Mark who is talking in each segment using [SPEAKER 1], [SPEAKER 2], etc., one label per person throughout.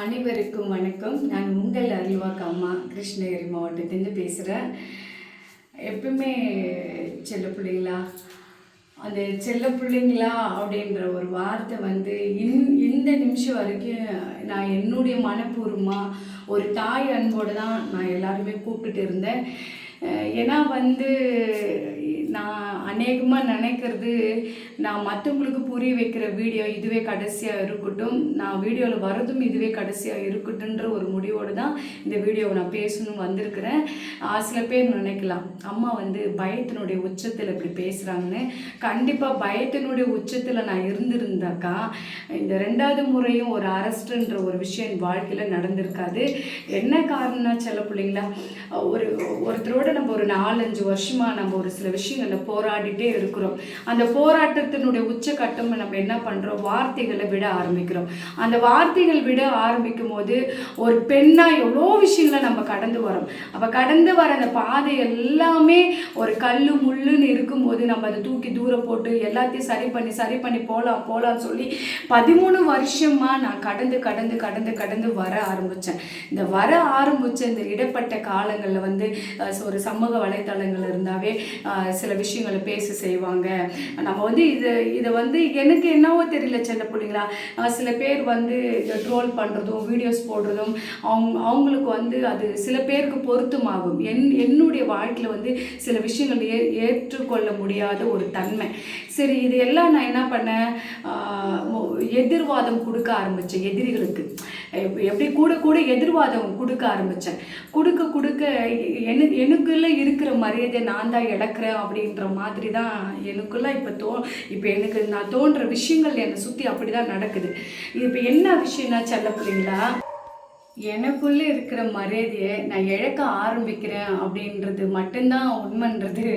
[SPEAKER 1] அனைவருக்கும் வணக்கம். நான் உங்கள் அறிவாக்க அம்மா கிருஷ்ணகிரி மாவட்டத்திலேருந்து பேசுகிறேன் எப்பவுமே செல்ல பிள்ளைங்களா? அந்த செல்ல பிள்ளைங்களா அப்படின்ற ஒரு வார்த்தை வந்து இன் இந்த நிமிஷம் வரைக்கும் நான் என்னுடைய மனப்பூர்வமாக ஒரு தாய் அன்போடு தான் நான் எல்லாருமே கூப்பிட்டுட்டு இருந்தேன். ஏன்னா வந்து அநேகமாக நினைக்கிறது. நான் மற்றவங்களுக்கு புரிய வைக்கிற வீடியோ இதுவே கடைசியாக இருக்கட்டும். நான் வீடியோவில் வரதும் இதுவே கடைசியாக இருக்கட்டும்ன்ற ஒரு முடிவோடு தான் இந்த வீடியோவை நான் பேசணும் வந்திருக்கிறேன். சில பேர் நினைக்கலாம் அம்மா வந்து பயத்தினுடைய உச்சத்தில் இப்படி பேசுகிறாங்கன்னு கண்டிப்பாக பயத்தினுடைய உச்சத்தில் நான் இருந்திருந்தாக்கா இந்த ரெண்டாவது முறையும் ஒரு அரஸ்ட்டுன்ற ஒரு விஷயம் என் வாழ்க்கையில் நடந்திருக்காது. என்ன காரணம்னா சொல்ல பிள்ளைங்களா ஒரு ஒருத்தரோட நம்ம ஒரு நாலஞ்சு வருஷமாக நம்ம ஒரு சில விஷயங்களில் போராடிட்டே இருக்கிறோம். அந்த போராட்டத்தினுடைய உச்சக்கட்டம் நம்ம என்ன பண்ணுறோம் வார்த்தைகளை விட ஆரம்பிக்கிறோம். அந்த வார்த்தைகள் விட ஆரம்பிக்கும் போது ஒரு பெண்ணாக எவ்வளோ விஷயங்களை நம்ம கடந்து வரோம் அப்போ கடந்து வர அந்த பாதை எல்லாமே ஒரு கல் முள்ளுன்னு இருக்கும்போது நம்ம அதை தூக்கி தூரம் போட்டு எல்லாத்தையும் சரி பண்ணி சரி பண்ணி போகலாம் போகலான்னு சொல்லி பதிமூணு வருஷமாக நான் கடந்து கடந்து கடந்து கடந்து வர ஆரம்பித்தேன் இந்த வர ஆரம்பித்த இந்த இடப்பட்ட காலங்களில் வந்து ஒரு சமூக வலைத்தளங்கள் இருந்தாவே சில விஷயங்களை பேச செய்வாங்க. நம்ம வந்து இது இதை வந்து எனக்கு என்னவோ தெரியல சின்ன பிள்ளைங்களா. சில பேர் வந்து ட்ரோல் பண்ணுறதும் வீடியோஸ் போடுறதும் அவங்க அவங்களுக்கு வந்து அது சில பேருக்கு பொருத்தமாகும். என் என்னுடைய வாழ்க்கையில் வந்து சில விஷயங்கள் ஏ ஏற்றுக்கொள்ள முடியாத ஒரு தன்மை. சரி இது எல்லாம் நான் என்ன பண்ணேன்? எதிர்வாதம் கொடுக்க ஆரம்பித்தேன் எதிரிகளுக்கு. எப்- எப்படி கூட கூட எதிர்வாதம் கொடுக்க ஆரம்பித்தேன் கொடுக்க கொடுக்க எனக்கு எனக்குள்ளே இருக்கிற மரியாதை நான் தான் இழக்கிறேன் அப்படின்ற மாதிரி தான் எனக்குள்ளே இப்போ தோ இப்போ எனக்கு நான் தோன்ற விஷயங்கள் என்னை சுற்றி அப்படி தான் நடக்குது. இப்போ என்ன விஷயம்னா செல்ல பிள்ளைங்களா? எனக்குள்ளே இருக்கிற மரியாதையை நான் இழக்க ஆரம்பிக்கிறேன் அப்படின்றது மட்டும்தான் உண்மைன்றது.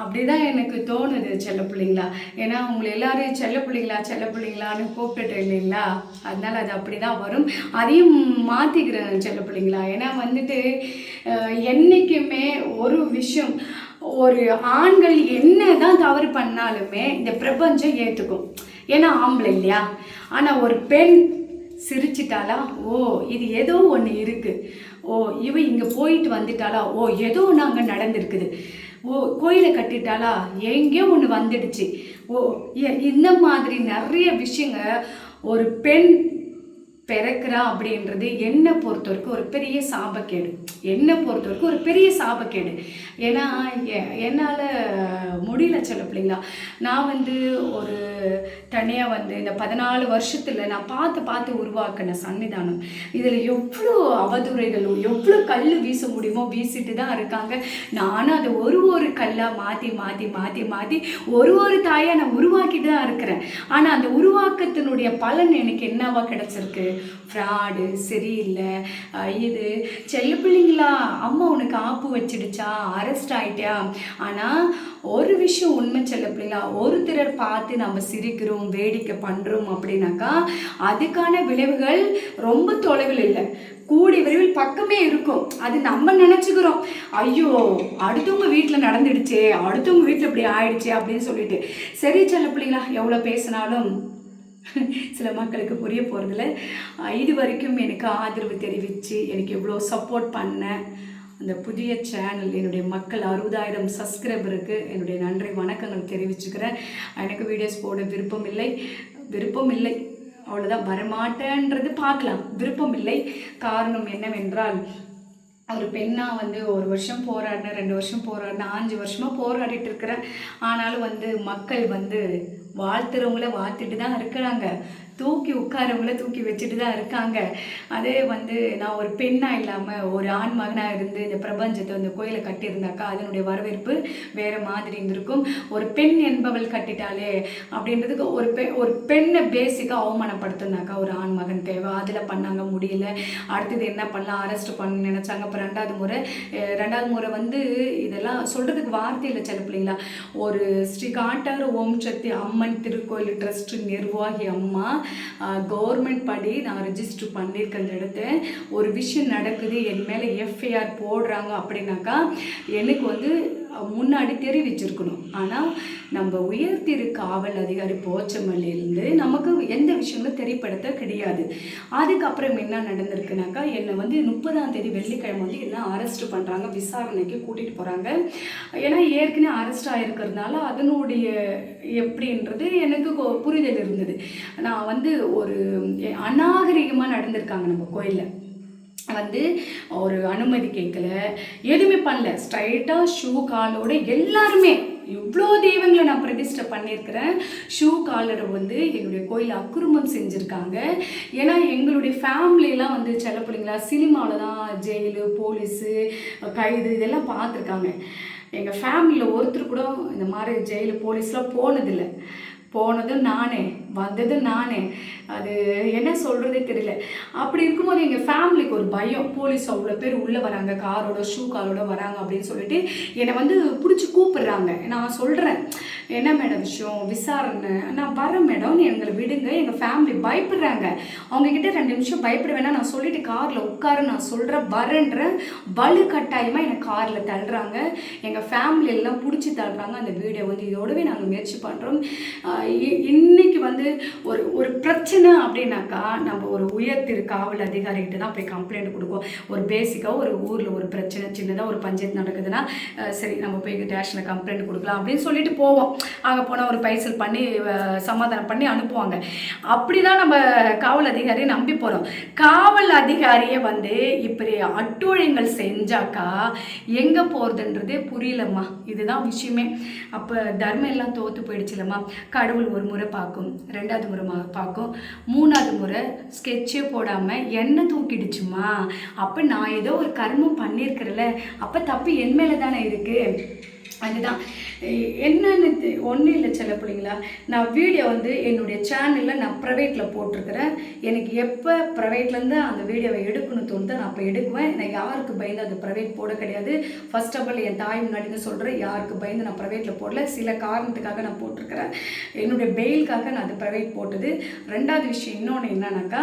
[SPEAKER 1] அப்படிதான் எனக்கு தோணுது செல்ல பிள்ளைங்களா. ஏன்னா உங்களை எல்லாரையும் செல்ல பிள்ளைங்களா செல்ல பிள்ளைங்களான்னு கூப்பிட்டுட்டு இல்லைங்களா? அதனால அது அப்படி தான் வரும். அதையும் மாற்றிக்கிறேன் செல்ல பிள்ளைங்களா. ஏன்னா வந்துட்டு என்றைக்குமே ஒரு விஷயம் ஒரு ஆண்கள் என்ன தான் தவறு பண்ணாலுமே இந்த பிரபஞ்சம் ஏற்றுக்கும் ஏன்னா ஆம்பளை இல்லையா? ஆனால் ஒரு பெண் சிரிச்சிட்டாளா? ஓ இது ஏதோ ஒன்று இருக்குது ஓ இவ இங்கே போயிட்டு வந்துட்டாளா? ஓ ஏதோ ஒன்று அங்கே நடந்திருக்குது. ஓ கோயிலை கட்டிட்டாளா? எங்கேயோ ஒன்று வந்துடுச்சு. ஓ இ- இந்த மாதிரி நிறைய விஷயங்க ஒரு பெண் பிறக்கிறா அப்படின்றது என்னை பொறுத்த வரைக்கும் ஒரு பெரிய சாபக்கேடு. என்னை பொறுத்த வரைக்கும் ஒரு பெரிய சாபக்கேடு. ஏன்னா எ- என்னால் முடியல சொல்ல பிள்ளைங்களா நான் வந்து ஒரு தனியாக வந்து இந்த பதினாலு வருஷத்தில் நான் பார்த்து பார்த்து உருவாக்கின சன்னிதானம். இதில் எவ்வளோ அவதுரைகளும் எவ்வளோ கல் வீச முடியுமோ வீசிட்டு தான் இருக்காங்க. நானும் அதை ஒரு ஒரு கல்லாக மாற்றி மாற்றி மாற்றி மாற்றி ஒரு ஒரு தாயாக நான் உருவாக்கிட்டு தான் இருக்கிறேன். ஆனால் அந்த உருவாக்கத்தினுடைய பலன் எனக்கு என்னவா கிடச்சிருக்கு? ஃப்ராடு சரியில்லை இது செல்ல பிள்ளைங்களா? அம்மா உனக்கு ஆப்பு வச்சிடுச்சா? அரெஸ்ட் ஆயிட்டியா? ஆனால் ஒரு விஷயம் உண்மை செல்ல பிள்ளைங்களா? ஒருத்தரர் பார்த்து நம்ம சிரிக்கிறோம் வேடிக்கை பண்ணுறோம் அப்படின்னாக்கா அதுக்கான விளைவுகள் ரொம்ப தொலைவில் இல்லை. கூடி விரைவில் பக்கமே இருக்கும். அது நம்ம நினச்சிக்கிறோம். ஐயோ அடுத்தவங்க வீட்டில் நடந்துடுச்சே அடுத்தவங்க வீட்டில் இப்படி ஆயிடுச்சே அப்படின்னு சொல்லிட்டு. சரி செல்ல பிள்ளைங்களா எவ்வளோ பேசினாலும் சில மக்களுக்கு புரிய போகிறதில்ல இது வரைக்கும் எனக்கு ஆதரவு தெரிவித்து எனக்கு எவ்வளோ சப்போர்ட் பண்ண அந்த புதிய சேனல் என்னுடைய மக்கள் அறுபதாயிரம் சப்ஸ்கிரைபருக்கு என்னுடைய நன்றி வணக்கங்கள் தெரிவிச்சுக்கிறேன். எனக்கு வீடியோஸ் போட விருப்பம் இல்லை. விருப்பம் இல்லை. அவ்வளோதான் வரமாட்டேன்றது பார்க்கலாம். விருப்பம் இல்லை. காரணம் என்னவென்றால் ஒரு பெண்ணாக வந்து ஒரு வருஷம் போராடினேன் ரெண்டு வருஷம் போராடினேன் அஞ்சு வருஷமாக போராடிட்டு இருக்கிறேன். ஆனாலும் வந்து மக்கள் வந்து வாழ்த்துறவங்கள வாழ்த்துட்டு தான் இருக்கிறாங்க. தூக்கி உட்காரவங்கள தூக்கி வச்சுட்டு தான் இருக்காங்க. அதே வந்து நான் ஒரு பெண்ணாக இல்லாமல் ஒரு ஆண் மகனாக இருந்து இந்த பிரபஞ்சத்தை அந்த கோயிலை கட்டியிருந்தாக்கா அதனுடைய வரவேற்பு வேறு மாதிரி இருந்திருக்கும். ஒரு பெண் என்பவள் கட்டிட்டாலே அப்படின்றதுக்கு ஒரு பெ ஒரு பெண்ணை பேசிக்காக அவமானப்படுத்தினாக்கா ஒரு ஆண் மகன் தேவை. அதில் பண்ணாங்க முடியல. அடுத்தது என்ன பண்ணலாம்? அரெஸ்ட் பண்ண நினச்சாங்க. அப்போ ரெண்டாவது முறை ரெண்டாவது முறை வந்து இதெல்லாம் சொல்கிறதுக்கு வார்த்தை இல்லை சில பிள்ளைங்களா. ஒரு ஸ்ரீ காட்டார ஓம் சக்தி அம்மன் திருக்கோயில் ட்ரஸ்ட் நிர்வாகி அம்மா. கவர்மெண்ட் படி நான் ரெஜிஸ்டர் பண்ணியிருக்க அந்த இடத்த. ஒரு விஷயம் நடக்குது என் மேலே எஃப்ஐஆர் போடுறாங்க அப்படின்னாக்கா எனக்கு வந்து முன்னாடி தெரிவிச்சிருக்கணும். ஆனால் நம்ம உயர்த்திரு காவல் அதிகாரி போச்சமல்லிருந்து நமக்கு எந்த விஷயங்களும் தெரியப்படுத்த கிடையாது. அதுக்கப்புறம் என்ன நடந்திருக்குனாக்கா என்னை வந்து முப்பதாம் தேதி வெள்ளிக்கிழமை வந்து என்ன அரெஸ்ட் பண்ணுறாங்க விசாரணைக்கு கூட்டிகிட்டு போகிறாங்க ஏன்னா ஏற்கனவே அரெஸ்ட் ஆகிருக்கிறதுனால அதனுடைய எப்படின்றது எனக்கு கொ- புரிதல் இருந்தது. நான் வந்து ஒரு அநாகரிகமாக நடந்திருக்காங்க நம்ம கோயிலில். வந்து ஒரு அனுமதி கேட்கல எதுவுமே பண்ணல. ஸ்ட்ரைட்டாக ஷூ காலோட எல்லாருமே இவ்வளோ தெய்வங்களை நான் பிரதிஷ்டை பண்ணியிருக்கிறேன். ஷூ காலரை வந்து எங்களுடைய கோயில் அக்குருமம் செஞ்சுருக்காங்க. ஏன்னா எங்களுடைய ஃபேமிலியெலாம் வந்து செல்ல பிள்ளைங்களா சினிமாவில் தான் ஜெயிலு போலீஸு கைது இதெல்லாம் பார்த்துருக்காங்க. எங்கள் ஃபேமிலியில் ஒருத்தர் கூட இந்த மாதிரி ஜெயிலு போலீஸ்லாம் போனதில்லை. போனதும் நானே வந்ததும் நானே. அது என்ன சொல்கிறதே தெரியல. அப்படி இருக்கும்போது எங்கள் ஃபேமிலிக்கு ஒரு பயம். போலீஸ் அவ்வளோ பேர் உள்ளே வராங்க காரோட ஷூ காரோட வராங்க அப்படின்னு சொல்லிட்டு என்னை வந்து பிடிச்சி கூப்பிடுறாங்க. நான் சொல்கிறேன் என்ன மேடம் விஷயம்? விசாரணை. நான் வரேன் மேடம் நீ எங்களை விடுங்க. எங்கள் ஃபேமிலி பயப்படுறாங்க. அவங்கக்கிட்ட ரெண்டு நிமிஷம் பயப்பட வேணாம். நான் சொல்லிட்டு காரில் உட்காரு. நான் சொல்கிறேன் வரேன்ற வலு கட்டாயமாக என்னை காரில் தள்ளுறாங்க. எங்கள் ஃபேமிலி எல்லாம் பிடிச்சி தள்ளுறாங்க. அந்த வீடியோ வந்து இதோடவே நாங்கள் முயற்சி பண்ணுறோம் இன்னைக்கு வந்து ஒரு ஒரு பிரச்சனை அப்படின்னாக்கா நம்ம ஒரு உயர்த்திரு காவல் அதிகாரிகிட்ட தான் போய் கம்ப்ளைண்ட் கொடுப்போம் ஒரு பேசிக்காக ஒரு ஊரில் ஒரு பிரச்சனை சின்னதாக ஒரு பஞ்சாயத்து நடக்குதுன்னா சரி நம்ம போய் ஸ்டேஷனில் கம்ப்ளைண்ட் கொடுக்கலாம் அப்படின்னு சொல்லிட்டு போவோம். அங்கே போனால் ஒரு பைசல் பண்ணி சமாதானம் பண்ணி அனுப்புவாங்க. அப்படி தான் நம்ம காவல் அதிகாரியை நம்பி போகிறோம் காவல் அதிகாரியை வந்து இப்படி அட்டூழியங்கள் செஞ்சாக்கா எங்கே போகிறதுன்றதே புரியலம்மா. இதுதான் விஷயமே. அப்போ தர்மம் எல்லாம் தோற்று போயிடுச்சுலம்மா. கடவுள் ஒரு முறை பார்க்கும் ரெண்டாவது முறை பார்க்கும். மூணாவது முறை ஸ்கெட்சே போடாமல் என்ன தூக்கிடுச்சுமா? அப்போ நான் ஏதோ ஒரு கர்மம் பண்ணியிருக்கிறேன்ல. அப்போ தப்பு என் மேலே தானே இருக்குது அதுதான். என்னென்னு என்னன்னு ஒன்றும் இல்லை செல்ல பிள்ளைங்களா. நான் வீடியோ வந்து என்னுடைய சேனலில் நான் ப்ரைவேட்டில் போட்டிருக்கிறேன். எனக்கு எப்போ ப்ரைவேட்லேருந்து அந்த வீடியோவை எடுக்கணும் தோணுதோ நான் அப்போ எடுக்குவேன். நான் யாருக்கு பயந்து அது ப்ரைவேட் போட கிடையாது. ஃபர்ஸ்ட் ஆஃப் ஆல் என் தாய் முன்னாடி சொல்கிறேன் யாருக்கு பயந்து நான் ப்ரைவேட்டில் போடல. சில காரணத்துக்காக நான் போட்டிருக்கிறேன். என்னுடைய பெயிலுக்காக நான் அது ப்ரைவேட் போட்டது. ரெண்டாவது விஷயம் இன்னொன்று என்னன்னாக்கா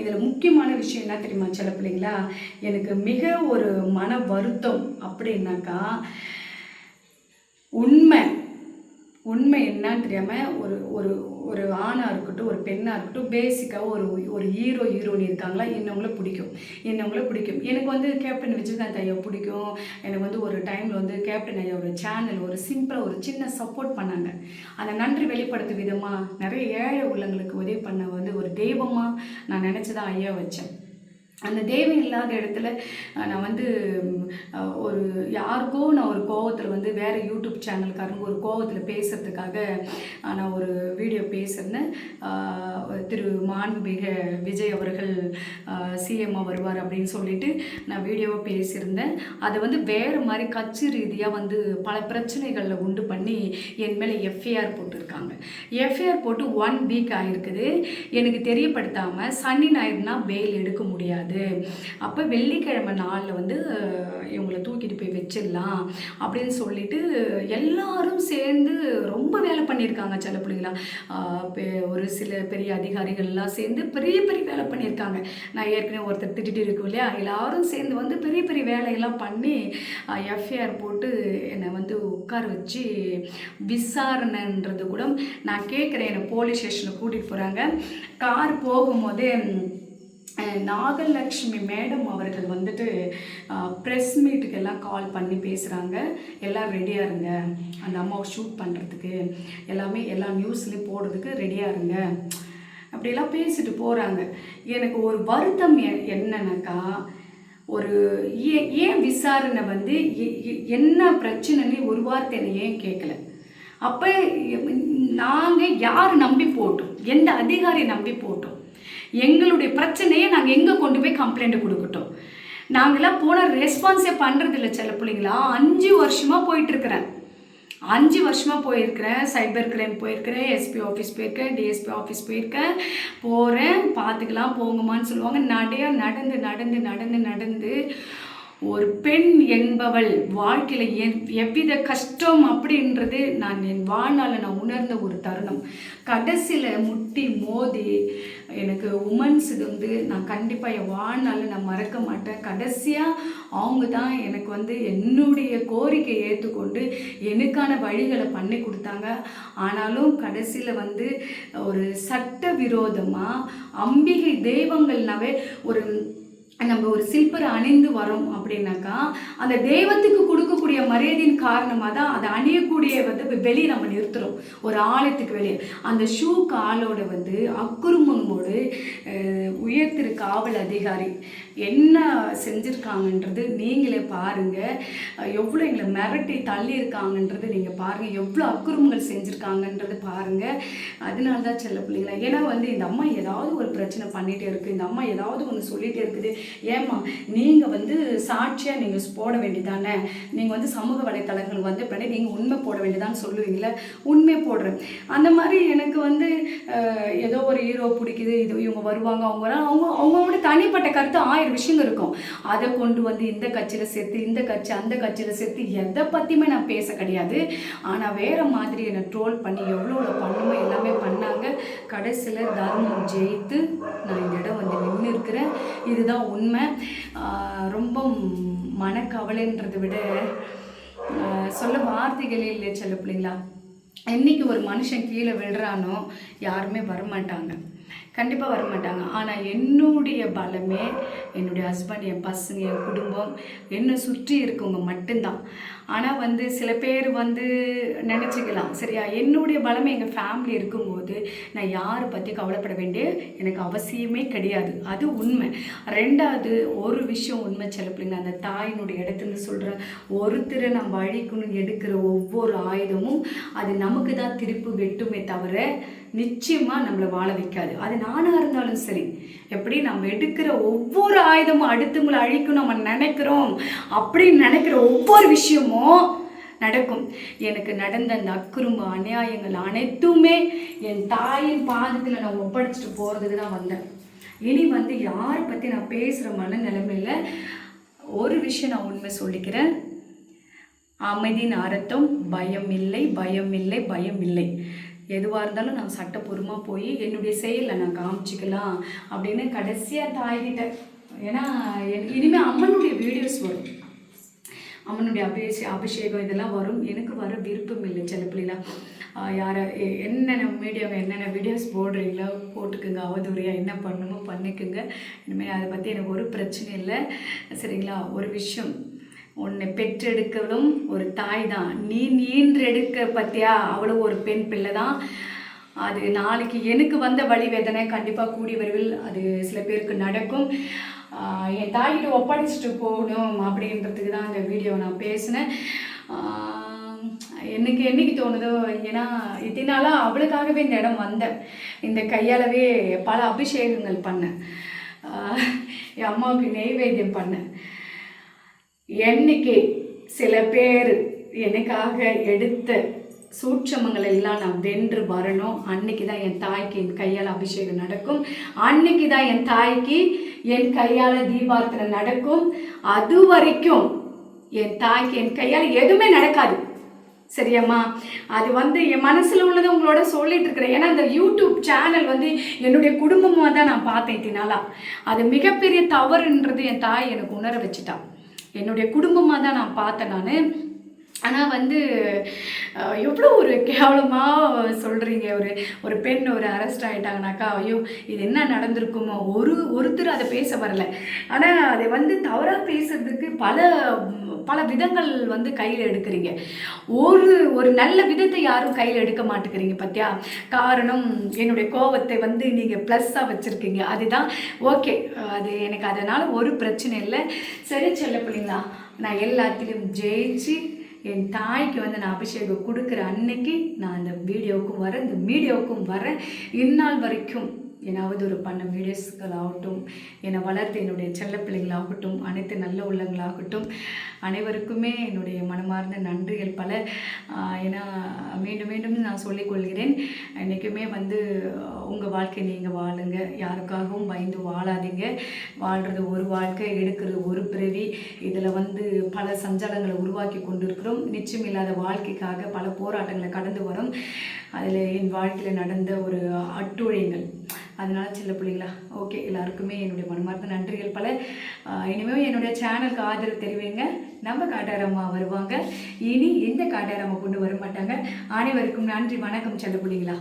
[SPEAKER 1] இதில் முக்கியமான விஷயம் என்ன தெரியுமா செல்ல பிள்ளைங்களா? எனக்கு மிக ஒரு மன வருத்தம் அப்படின்னாக்கா உண்மை. உண்மை என்னன்னு தெரியாமல் ஒரு ஒரு ஒரு ஆணாக இருக்கட்டும் ஒரு பெண்ணாக இருக்கட்டும் பேசிக்காக ஒரு ஒரு ஹீரோ ஹீரோயின் இருக்காங்களா? என்னவங்கள பிடிக்கும். என்னவங்கள பிடிக்கும். எனக்கு வந்து கேப்டன் விஜயகாந்த் ஐயா பிடிக்கும். எனக்கு வந்து ஒரு டைமில் வந்து கேப்டன் ஐயா ஒரு சேனல் ஒரு சிம்பிளாக ஒரு சின்ன சப்போர்ட் பண்ணாங்க. அந்த நன்றி வெளிப்படுத்தும் விதமாக நிறைய ஏழை உள்ளங்களுக்கு உதவி பண்ண வந்து ஒரு தெய்வமாக நான் நினச்சி தான் ஐயா வச்சேன். அந்த தேவை இல்லாத இடத்துல நான் வந்து ஒரு யாருக்கோ நான் ஒரு கோவத்தில் வந்து வேறு யூடியூப் சேனல்காரங்க ஒரு கோவத்தில் பேசுகிறதுக்காக நான் ஒரு வீடியோ பேசியிருந்தேன் திரு மாண்புமிக விஜய் அவர்கள் சிஎம்மாக வருவார் அப்படின்னு சொல்லிட்டு நான் வீடியோவை பேசியிருந்தேன். அதை வந்து வேறு மாதிரி கட்சி ரீதியாக வந்து பல பிரச்சனைகளில் உண்டு பண்ணி என் மேலே எஃப்ஐஆர் போட்டிருக்காங்க. எஃப்ஐஆர் போட்டு ஒன் வீக் ஆகிருக்குது எனக்கு தெரியப்படுத்தாமல் சனி ஞாயிறுனா பெயில் எடுக்க முடியாது. அப்போ வெள்ளிக்கிழமை நாளில் வந்து இவங்களை தூக்கிட்டு போய் வச்சிடலாம் அப்படின்னு சொல்லிட்டு எல்லாரும் சேர்ந்து ரொம்ப வேலை பண்ணியிருக்காங்க சில பிள்ளைங்களா பெ- ஒரு சில பெரிய அதிகாரிகள்லாம் சேர்ந்து பெரிய பெரிய வேலை பண்ணியிருக்காங்க. நான் ஏற்கனவே ஒருத்தர் திட்டிட்டு இருக்கோம் இல்லையா? எல்லாரும் சேர்ந்து வந்து பெரிய பெரிய வேலையெல்லாம் பண்ணி எஃப்ஐஆர் போட்டு என்னை வந்து உட்கார வச்சு விசாரணைன்றது கூட நான் கேட்குறேன். என்னை போலீஸ் ஸ்டேஷனில் கூட்டிகிட்டு போகிறாங்க கார் போகும்போதே நாகலக்ஷ்மி நாகலட்சுமி மேடம் அவர்கள் வந்துட்டு ப்ரெஸ் மீட்டுக்கு எல்லாம் கால் பண்ணி பேசுகிறாங்க எல்லாம் ரெடியாக இருங்க. அந்த அம்மாவை ஷூட் பண்ணுறதுக்கு எல்லாமே எல்லா நியூஸ்லேயும் போடுறதுக்கு ரெடியாக இருங்க. அப்படியெல்லாம் பேசிட்டு போகிறாங்க எனக்கு ஒரு வருத்தம் என்னன்னாக்கா ஒரு ஏன் ஏன் விசாரணை வந்து என்ன பிரச்சனைன்னு ஒரு வார்த்தை என்னை ஏன் கேட்கல அப்போ நாங்கள் யார் நம்பி போட்டோம்? எந்த அதிகாரி நம்பி போட்டோம்? எங்களுடைய பிரச்சனையை நாங்கள் எங்கே கொண்டு போய் கம்ப்ளைண்ட் கொடுக்கட்டும்? நாங்களாம் போன ரெஸ்பான்ஸே பண்ணுறதில்ல சில பிள்ளைங்களா. அஞ்சு வருஷமாக போயிட்டுருக்குறேன். அஞ்சு வருஷமாக போயிருக்கிறேன். சைபர் கிரைம் போயிருக்கிறேன். எஸ்பி ஆஃபீஸ் போயிருக்கேன். டிஎஸ்பி ஆஃபீஸ் போயிருக்கேன். போகிறேன் பார்த்துக்கலாம் போங்கம்மான்னு சொல்லுவாங்க. நடைய நடந்து நடந்து நடந்து நடந்து ஒரு பெண் என்பவள் வாழ்க்கையில் என் எவ்வித கஷ்டம் அப்படின்றது நான் என் வாழ்நாளில் நான் உணர்ந்த ஒரு தருணம். கடைசியில் முட்டி மோதி எனக்கு உமன்ஸ் இது வந்து நான் கண்டிப்பாக என் வாழ்நாளில் நான் மறக்க மாட்டேன். கடைசியாக அவங்க தான் எனக்கு வந்து என்னுடைய கோரிக்கை ஏற்றுக்கொண்டு எனக்கான வழிகளை பண்ணி கொடுத்தாங்க. ஆனாலும் கடைசியில் வந்து ஒரு சட்ட விரோதமாக அம்பிகை தெய்வங்கள்னாவே ஒரு நம்ம ஒரு சில்பர் அணிந்து வரோம் அப்படின்னாக்கா அந்த தெய்வத்துக்கு கொடுக்கக்கூடிய மரியாதையின் காரணமாக தான் அதை அணியக்கூடிய வந்து வெளியே நம்ம நிறுத்துகிறோம் ஒரு ஆலயத்துக்கு வெளியே. அந்த ஷூ காலோட வந்து அக்குருமங்கோடு உயர்த்திரு காவல் அதிகாரி என்ன செஞ்சுருக்காங்கன்றது நீங்களே பாருங்கள் எவ்வளோ எங்களை மிரட்டி தள்ளி இருக்காங்கன்றது நீங்கள் பாருங்கள் எவ்வளோ அக்குறுமங்கள் செஞ்சுருக்காங்கன்றது பாருங்கள் அதனால தான் செல்ல பிள்ளைங்களா ஏன்னா வந்து இந்த அம்மா ஏதாவது ஒரு பிரச்சனை பண்ணிகிட்டே இருக்குது இந்த அம்மா ஏதாவது ஒன்று சொல்லிகிட்டே இருக்குது. ஏம்மா நீங்கள் வந்து சாட்சியாக நீங்கள் போட வேண்டியதானே? நீங்கள் வந்து சமூக வலைத்தளங்கள் வந்து பின்னாடி நீங்கள் உண்மை போட வேண்டியதான்னு சொல்லுவீங்களே உண்மை போடுறேன். அந்த மாதிரி எனக்கு வந்து ஏதோ ஒரு ஹீரோ பிடிக்குது. இது இவங்க வருவாங்க அவங்க அவங்க அவங்களோட தனிப்பட்ட கருத்து ஆயிரம் விஷயங்கள் இருக்கும். அதை கொண்டு வந்து இந்த கட்சியில் சேர்த்து இந்த கட்சி அந்த கட்சியில் சேர்த்து எதை பற்றியுமே நான் பேச கிடையாது. ஆனால் வேறு மாதிரி என்னை ட்ரோல் பண்ணி எவ்வளோ பண்ணுமோ எல்லாமே பண்ணாங்க. கடைசியில் தர்மம் ஜெயித்து நான் இந்த இடம் வந்து நின்று இருக்கிறேன். இதுதான் உண்மை. ரொம்ப மனக்கவலைன்றதை விட சொல்ல வார்த்தைகளே இல்லை சொல்ல பிள்ளைங்களா. என்னைக்கு ஒரு மனுஷன் கீழே விழுறானோ யாருமே வரமாட்டாங்க. கண்டிப்பாக வர மாட்டாங்க ஆனால் என்னுடைய பலமே என்னுடைய ஹஸ்பண்ட் என் பசங்க என் குடும்பம் என்னை சுற்றி இருக்கவங்க மட்டும்தான். ஆனால் வந்து சில பேர் வந்து நினச்சிக்கலாம். சரியா? என்னுடைய பலமே எங்கள் ஃபேமிலி இருக்கும்போது நான் யாரை பற்றி கவலைப்பட வேண்டிய எனக்கு அவசியமே கிடையாது. அது உண்மை. ரெண்டாவது ஒரு விஷயம் உண்மை சில பிள்ளைங்க அந்த தாயினுடைய இடத்துல சொல்கிற ஒருத்தரை நம்ம அழிக்கணும்னு எடுக்கிற ஒவ்வொரு ஆயுதமும் அது நமக்கு தான் திருப்பு வெட்டுமே தவிர நிச்சயமாக நம்மளை வாழ வைக்காது. அது நானாக இருந்தாலும் சரி எப்படி நம்ம எடுக்கிற ஒவ்வொரு ஆயுதமும் அடுத்தவங்களை அழிக்கணும் நம்ம நினைக்கிறோம். அப்படின்னு நினைக்கிற ஒவ்வொரு விஷயமும் நடக்கும். எனக்கு நடந்த அந்த அக்குறும்பு அநியாயங்கள் அனைத்துமே என் தாயின் பாதத்தில் நான் ஒப்படைச்சிட்டு போகிறதுக்கு தான் வந்தேன். இனி வந்து யாரை பற்றி நான் பேசுகிற மன நிலைமையில் ஒரு விஷயம் நான் உண்மை சொல்லிக்கிறேன். அமைதியின் அர்த்தம் பயம் இல்லை பயம் இல்லை பயம் இல்லை. எதுவாக இருந்தாலும் நான் சட்டப்பூர்வமாக போய் என்னுடைய செயலை நான் காமிச்சிக்கலாம் அப்படின்னு கடைசியாக தாய்கிட்ட ஏன்னா என்- இனிமேல் அம்மனுடைய வீடியோஸ் வரும். அம்மனுடைய அபிஷே அபிஷேகம் இதெல்லாம் வரும். எனக்கு வர விருப்பம் இல்லை சில பிள்ளைங்களா யாரை எ- என்னென்ன மீடியாவை என்னென்ன வீடியோஸ் போடுறீங்களோ போட்டுக்குங்க அவதூறையாக என்ன பண்ணணுமோ பண்ணிக்குங்க. இனிமேல் அதை பற்றி எனக்கு ஒரு பிரச்சனை இல்லை. சரிங்களா? ஒரு விஷயம் உன்னை பெற்றெடுக்கலும் ஒரு தாய் தான் நீ நீன்றெடுக்க பத்தியா? அவ்வளோ ஒரு பெண் பிள்ளை தான் அது நாளைக்கு எனக்கு வந்த வழி வேதனை கண்டிப்பாக கூடி விரைவில் அது சில பேருக்கு நடக்கும். என் தாய்கிட்ட ஒப்படைச்சிட்டு போகணும் அப்படின்றதுக்கு தான் இந்த வீடியோ நான் பேசினேன். எனக்கு என்னைக்கு தோணுதோ ஏன்னா இதனால அவளுக்காகவே இந்த இடம் வந்தேன். இந்த கையாலவே பல அபிஷேகங்கள் பண்ணேன். என் அம்மாவுக்கு நெய்வேத்தியம் பண்ணேன். என்னைக்கு சில பேர் எனக்காக எடுத்த சூட்சமங்கள் எல்லாம் நான் வென்று வரணும். அன்னைக்கு தான் என் தாய்க்கு என் கையால் அபிஷேகம் நடக்கும். அன்னைக்கு தான் என் தாய்க்கு என் கையால் தீபார்த்தனை நடக்கும். அது வரைக்கும் என் தாய்க்கு என் கையால் எதுவுமே நடக்காது. சரியாம்மா? அது வந்து என் மனசில் உள்ளதை உங்களோட சொல்லிட்டு இருக்கிறேன். ஏன்னா அந்த யூடியூப் சேனல் வந்து என்னுடைய குடும்பமாக தான் நான் பார்த்தேன் தினாலா அது மிகப்பெரிய தவறுன்றது என் தாய் எனக்கு உணர வச்சுட்டான் என்னுடைய குடும்பமாக தான் நான் பார்த்தேன் நான். ஆனால் வந்து எவ்வளோ ஒரு கேவலமாக சொல்கிறீங்க ஒரு ஒரு பெண் ஒரு அரெஸ்ட் ஆகிட்டாங்கனாக்கா ஐயோ இது என்ன நடந்திருக்குமோ. ஒரு ஒருத்தர் அதை பேச வரல. ஆனால் அதை வந்து தவறாக பேசுறதுக்கு பல பல விதங்கள் வந்து கையில் எடுக்கிறீங்க. ஒரு ஒரு நல்ல விதத்தை யாரும் கையில் எடுக்க மாட்டேங்கிறீங்க பார்த்தியா காரணம் என்னுடைய கோவத்தை வந்து நீங்கள் ப்ளஸ்ஸாக வச்சுருக்கீங்க. அதுதான் ஓகே அது எனக்கு அதனால் ஒரு பிரச்சனை இல்லை. சரி சொல்ல பிள்ளைங்களா நான் எல்லாத்திலையும் ஜெயிச்சு என் தாய்க்கு வந்து நான் அபிஷேகம் கொடுக்குற அன்னைக்கு நான் அந்த வீடியோவுக்கும் வரேன் இந்த மீடியாவுக்கும் வரேன். இந்நாள் வரைக்கும் ஏனாவது ஒரு பண்ண வீடியோஸ்களாகட்டும் என்னை வளர்த்த என்னுடைய செல்ல பிள்ளைங்களாகட்டும் அனைத்து நல்ல உள்ளங்களாகட்டும் அனைவருக்குமே என்னுடைய மனமார்ந்த நன்றிகள் பல. ஏன்னா மீண்டும் மீண்டும் நான் சொல்லிக்கொள்கிறேன் என்றைக்குமே வந்து உங்கள் வாழ்க்கை நீங்கள் வாழுங்க. யாருக்காகவும் பயந்து வாழாதீங்க. வாழ்கிறது ஒரு வாழ்க்கை எடுக்கிறது ஒரு பிறவி. இதில் வந்து பல சஞ்சலங்களை உருவாக்கி கொண்டிருக்கிறோம். நிச்சயம் இல்லாத வாழ்க்கைக்காக பல போராட்டங்களை கடந்து வரும். அதில் என் வாழ்க்கையில் நடந்த ஒரு அட்டுழியங்கள். அதனால் சின்ன பிள்ளைங்களா ஓகே எல்லாருக்குமே என்னுடைய மனமார்ந்த நன்றிகள் பல. இனிமேல் என்னுடைய சேனலுக்கு ஆதரவு தெரிவிங்க. நம்ம காட்டாரம்மா வருவாங்க. இனி எந்த காட்டாரம்மா கொண்டு வர மாட்டாங்க? அனைவருக்கும் நன்றி வணக்கம் செல்ல பிள்ளைங்களா